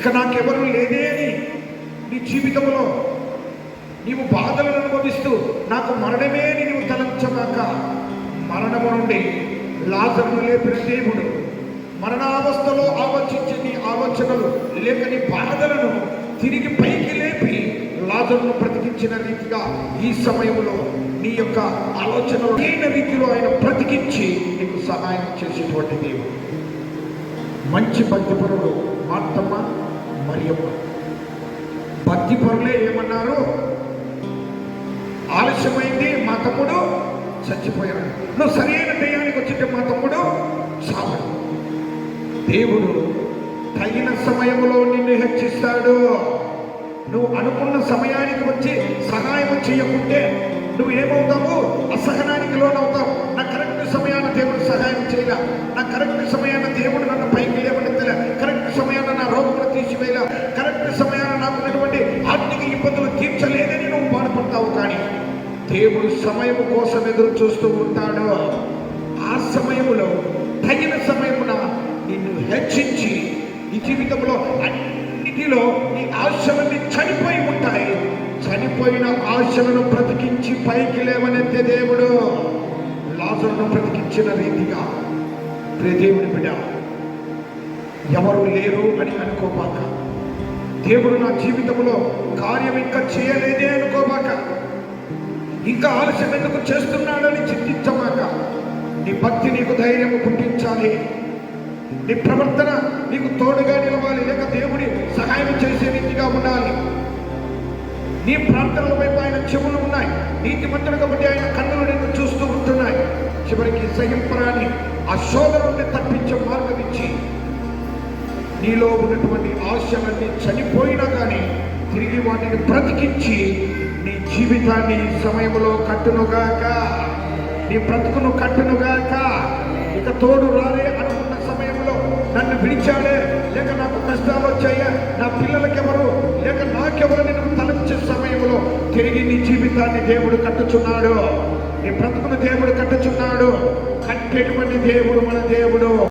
ఇక నాకెవరు లేదే అని నీ జీవితంలో నీవు బాధలను అనుభవిస్తూ నాకు మరణమే అని నీవు తలంచగాక మరణము నుండి లాజరును లేపిన దేవుడు మరణావస్థలో ఆలోచించే నీ ఆలోచనలు లేక నీ బాధలను తిరిగి పైకి లేపి లాజరును బ్రతికించిన రీతిగా ఈ సమయంలో నీ యొక్క ఆలోచనలు లేని రీతిలో ఆయన బ్రతికించి నీకు సహాయం చేసేటువంటి దేవుడు. మంచి భక్తిపరుడు మార్తమ్మ. మరియమ్మ భక్తిపరులే ఏమన్నారు? ఆలస్యమైంది మా తమ్ముడు చచ్చిపోయాడు. నువ్వు సరైన టయానికి వచ్చింటే మా తమ్ముడు చావడు దేవుడు తగిన సమయంలో నిన్ను హెచ్చిస్తాడు. నువ్వు అనుకున్న సమయానికి వచ్చి సహాయం చేయకుంటే నువ్వు ఏమవుతావు అసహనానికి లోనవుతావు. నా కరెక్ట్ సమయాన దేవుడు సహాయం చేయగా నా కరెక్ట్ సమయాన దేవుడు నన్ను పైకి లేవనెత్తలే కరెక్ట్ సమయాన నా కరెక్ట్ సమయాన నాకున్నటువంటి ఆర్థిక ఇబ్బందులు తీర్చలేదని నువ్వు బాధపడతావు కానీ దేవుడు సమయం కోసం ఎదురు చూస్తూ ఉంటాడు. ఆ సమయంలో తగిన సమయమున నిన్ను హెచ్చించి ఈ జీవితంలో అన్నిటిలో నీ ఆశలన్నీ చనిపోయి ఉంటాయి. చనిపోయిన ఆశలను బ్రతికించి పైకి లేవనెత్తే దేవుడు లాజరును బ్రతికించిన రీతిగా. ప్రియ దేవుని బిడ్డ ఎవరు లేరు అని అనుకోపాక దేవుడు నా జీవితంలో కార్యం ఇంకా చేయలేదే అనుకోమాక ఇంకా ఆలస్యం ఎందుకు చేస్తున్నాడని చింతించమాక నీ భక్తి నీకు ధైర్యం పుట్టించాలి. నీ ప్రవర్తన నీకు తోడుగా నిలవాలి. లేక దేవుడి సహాయం చేసే రీతిగా ఉండాలి. నీ ప్రార్థనల వైపు ఆయన చెవులు ఉన్నాయి. నీతి మంత్రుడు కాబట్టి ఆయన కన్నులు నిన్ను చూస్తూ ఉంటున్నాయి. చివరికి సహింపరాని ఆ శోధన నుండి తప్పించే మార్గం ఇచ్చి నీలో ఉన్నటువంటి ఆశలన్నీ చనిపోయినా కానీ తిరిగి వాటిని బ్రతికించి నీ జీవితాన్ని ఈ సమయంలో కట్టునుగాక. నీ బ్రతుకును కట్టునుగాక. ఇక తోడు రాలే అనుకున్న సమయంలో నన్ను పిలిచాడే లేక నాకు కష్టాలు వచ్చాయా? నా పిల్లలకెవరు? లేక నాకెవరు నేను తలపించే సమయంలో తిరిగి నీ జీవితాన్ని దేవుడు కట్టుచున్నాడు. నీ బ్రతుకును దేవుడు కట్టుచున్నాడు. కట్టేటువంటి దేవుడు మన దేవుడు.